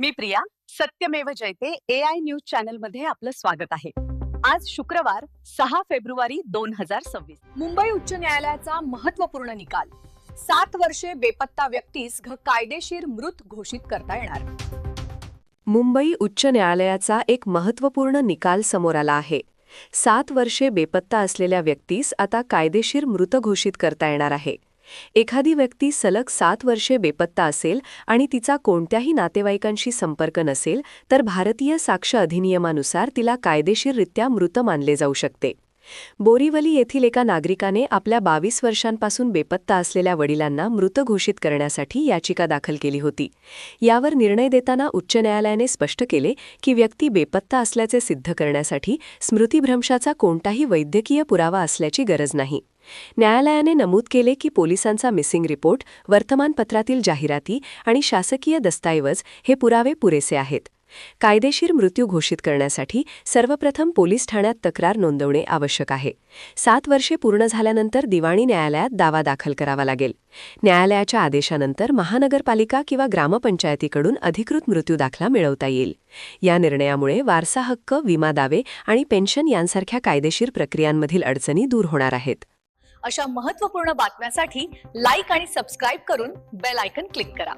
Me Priya Satyamev Jayate A I news चॅनलमध्ये आपलं स्वागत आहे. आज शुक्रवार सहा फेब्रुवारी दोन हजार सव्वीस. मुंबई उच्च न्यायालयाचा महत्त्वपूर्ण निकाल. सात वर्षे बेपत्ता व्यक्तीस घ कायदेशीर मृत घोषित करता येणार. मुंबई उच्च न्यायालयाचा एक महत्त्वपूर्ण निकाल समोर आला आहे. सात वर्षे बेपत्ता असलेल्या व्यक्तीस आता कायदेशीर मृत घोषित करता येणार आहे. एखादी व्यक्ती सलग सात वर्षे बेपत्ता असेल आणि तिचा कोणत्याही नातेवाईकांशी संपर्क नसेल तर भारतीय साक्ष अधिनियमानुसार तिला कायदेशीररित्या मृत मानले जाऊ शकते. बोरीवली येथील एका नागरिकाने आपल्या बावीस वर्षांपासून बेपत्ता असलेल्या वडिलांना मृत घोषित करण्यासाठी याचिका दाखल केली होती. यावर निर्णय देताना उच्च न्यायालयाने स्पष्ट केले की व्यक्ती बेपत्ता असल्याचे सिद्ध करण्यासाठी स्मृतिभ्रंशाचा कोणताही वैद्यकीय पुरावा असल्याची गरज नाही. न्यायालयाने नमूद केले की पोलिसांचा मिसिंग रिपोर्ट वर्तमानपत्रातील जाहिराती आणि शासकीय दस्तऐवज हे पुरावे पुरेसे आहेत. कायदेशीर मृत्यू घोषित करण्यासाठी सर्वप्रथम पोलीस ठाण्यात तक्रार नोंदवणे आवश्यक आहे. सात वर्षे पूर्ण झाल्यानंतर दिवाणी न्यायालयात दावा दाखल करावा लागेल. न्यायालयाच्या आदेशानंतर महानगरपालिका किंवा ग्रामपंचायतीकडून अधिकृत मृत्यू दाखला मिळवता येईल. या निर्णयामुळे वारसा हक्क विमा दावे आणि पेन्शन यांसारख्या कायदेशीर प्रक्रियांमधील अडचणी दूर होणार आहेत. अशा महत्त्वपूर्ण बातम्यांसाठी लाईक आणि सबस्क्राईब करून बेल आयकन क्लिक करा.